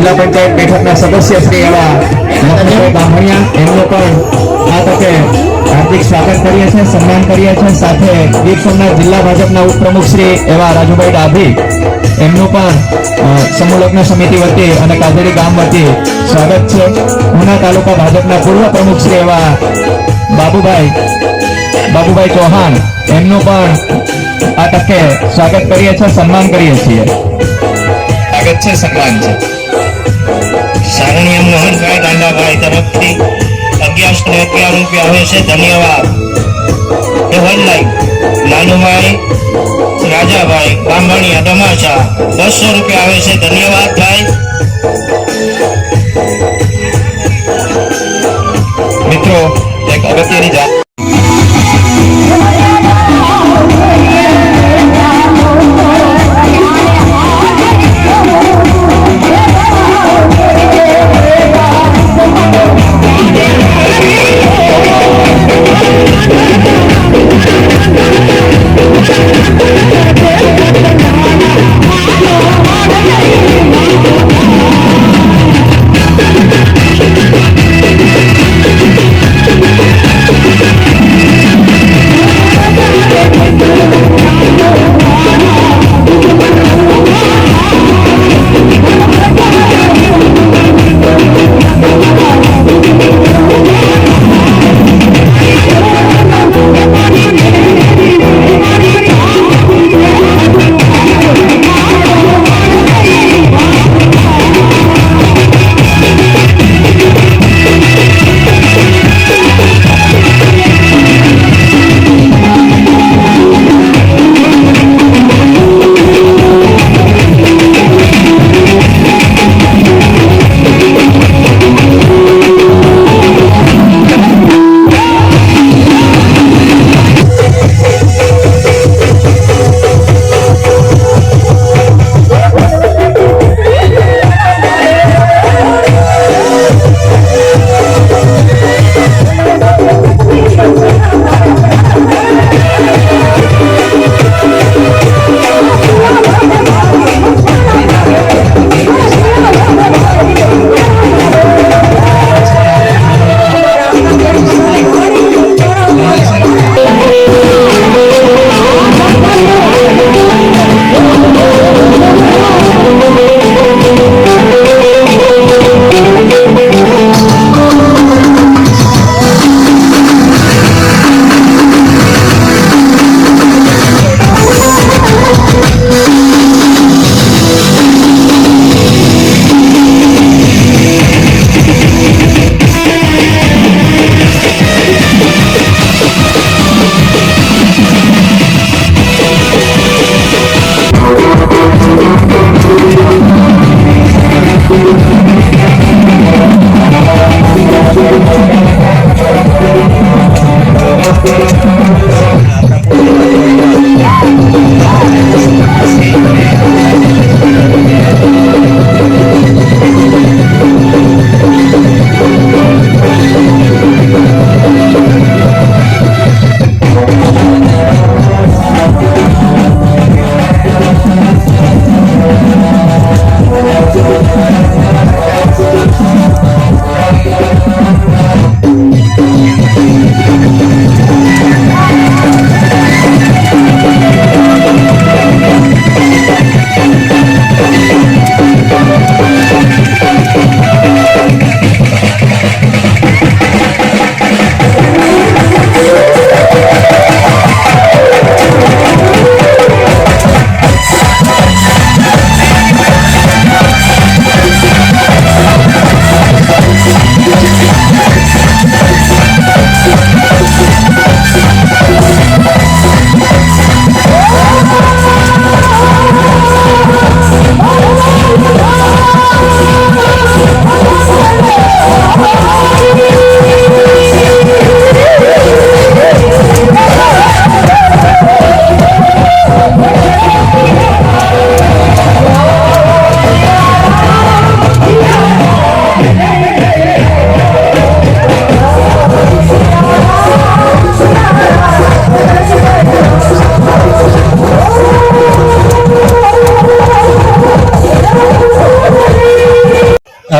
જિલ્લા પંચાયત બેઠકના સદસ્ય શ્રી એવા લખનભાઈ બામણિયા, એમનું પણ આ તકે હાર્દિક સ્વાગત કરીએ છીએ, સન્માન કરીએ છીએ. સાથે ગીર સોમનાથ જિલ્લા ભાજપના ઉપપ્રમુખ શ્રી એવા રાજુભાઈ ડાભી, એમનું પણ સમૂહલગ્ન સમિતિ વતી અને કાજરી ગામ વતી સ્વાગત છે. ઉના તાલુકા ભાજપના પૂર્વ પ્રમુખ શ્રી એવા બાબુભાઈ બાબુભાઈ ચૌહાણ, એમનું પણ આ તકે સ્વાગત કરીએ છીએ, સન્માન કરીએ છીએ. સ્વાગત છે, સન્માન છે. સારણિયા મોહનભાઈ દાંડાભાઈ તરફથી અગિયારસો ને અગિયાર રૂપિયા આવે છે ધન્યવાદ. એ વન લાઈફ નાનુભાઈ, રાજાભાઈ, બાંભણિયા તમાચા બસો રૂપિયા આવે છે ધન્યવાદ ભાઈ. મિત્રો, એક અગત્યની જાણ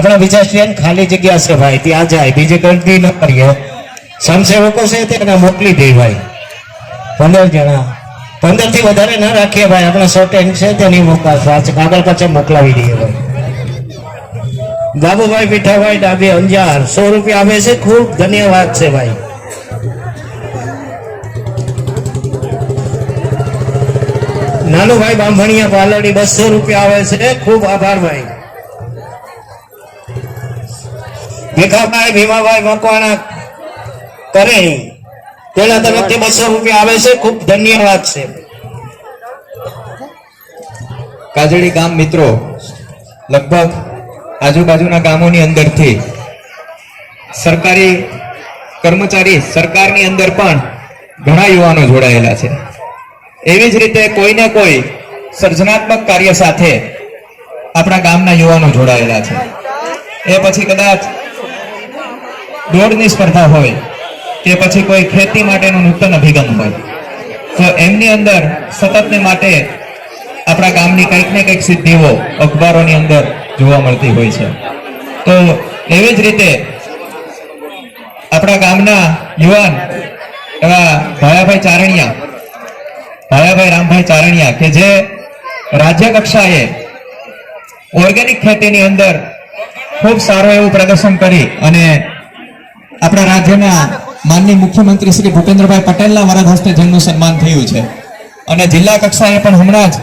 આપણા બીજા સ્ટેન્ડ ખાલી જગ્યા છે ભાઈ, ત્યાં જાય, બીજી ગણતરી ન કરીએ. સ્વયંસેવકો છે તેને મોકલી દે ભાઈ. પંદર જણા. પંદરથી વધારે ના રાખીએ ભાઈ, આપણે શોર્ટેજ છે તેની કાગળ પાછળ મોકલાવી દઈએ ભાઈ. બાબુભાઈ મીઠાભાઈ ડાબી અંજાર. સો રૂપિયા આવે છે, ખૂબ ધન્યવાદ છે ભાઈ. નાનુભાઈ બાંભણિયા પાલડી બસો રૂપિયા આવે છે, ખૂબ આભાર ભાઈ. ભીખાભાઈ, ભીમાભાઈ મકવાણા કરે તેના તરફથી બસો રૂપિયા આવે છે, ખૂબ ધન્યવાદ છે. કાજળી ગામ મિત્રો, લગભગ આજુબાજુના ગામોની અંદરથી સરકારી કર્મચારી સરકારની અંદર પણ ઘણા યુવાનો જોડાયેલા છે. એવી જ રીતે કોઈને કોઈ સર્જનાત્મક કાર્ય સાથે આપણા ગામના યુવાનો જોડાયેલા છે. એ પછી કદાચ દોડની સ્પર્ધા હોય કે પછી કોઈ ખેતી માટેનો નૂતન અભિગમ હોય. તો એમની અંદર સતતને માટે આપણા ગામની કંઈક ને કંઈક સિદ્ધિઓ અખબારોની અંદર જોવા મળતી હોય છે. તો એવી જ રીતે આપણા ગામના યુવાન એવા ભાયાભાઈ ચારણિયા, ભાયાભાઈ રામભાઈ ચારણિયા કે જે રાજ્ય કક્ષાએ ઓર્ગેનિક ખેતીની અંદર ખૂબ સારું એવું પ્રદર્શન કરી અને આપણા રાજ્યના માનનીય મુખ્યમંત્રી શ્રી ભૂપેન્દ્રભાઈ પટેલના વરદ હસ્તે જેમનું સન્માન થયું છે. અને જિલ્લા કક્ષાએ પણ હમણાં જ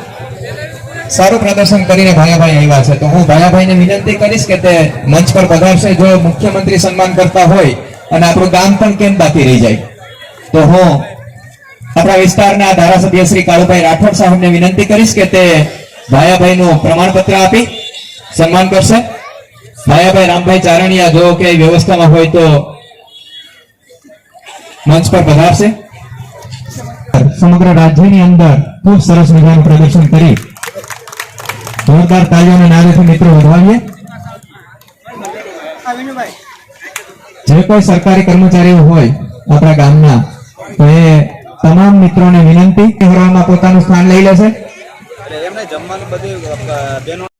સારું પ્રદર્શન કરીને ભાયાભાઈ આવ્યા છે. તો હું ભાયાભાઈને વિનંતી કરીશ કે તે મંચ પર પધારશે જો મુખ્યમંત્રી સન્માન કરતા હોય અને આપણું ગામ પણ કેમ બાકી રહી જાય. તો હું આપણા વિસ્તારના ધારાસભ્ય શ્રી કાળુભાઈ રાઠોડ સાહેબને વિનંતી કરીશ કે તે ભાયાભાઈનું પ્રમાણપત્ર આપી સન્માન કરશે. ભાયાભાઈ રામભાઈ ચારણિયા જો કે વ્યવસ્થામાં હોય તો મંચ પર પધારશે. સમગ્ર રાજ્યની અંદર ખૂબ સરસ મજાનું પ્રદર્શન કરી જોરદાર તાળીઓના નારેથી મિત્રો વધાવીએ. જે કોઈ સરકારી કર્મચારીઓ હોય આપણા ગામના, તો એ તમામ મિત્રોને વિનંતી કે પોતાનું સ્થાન લઈ લેશે. જમવાનું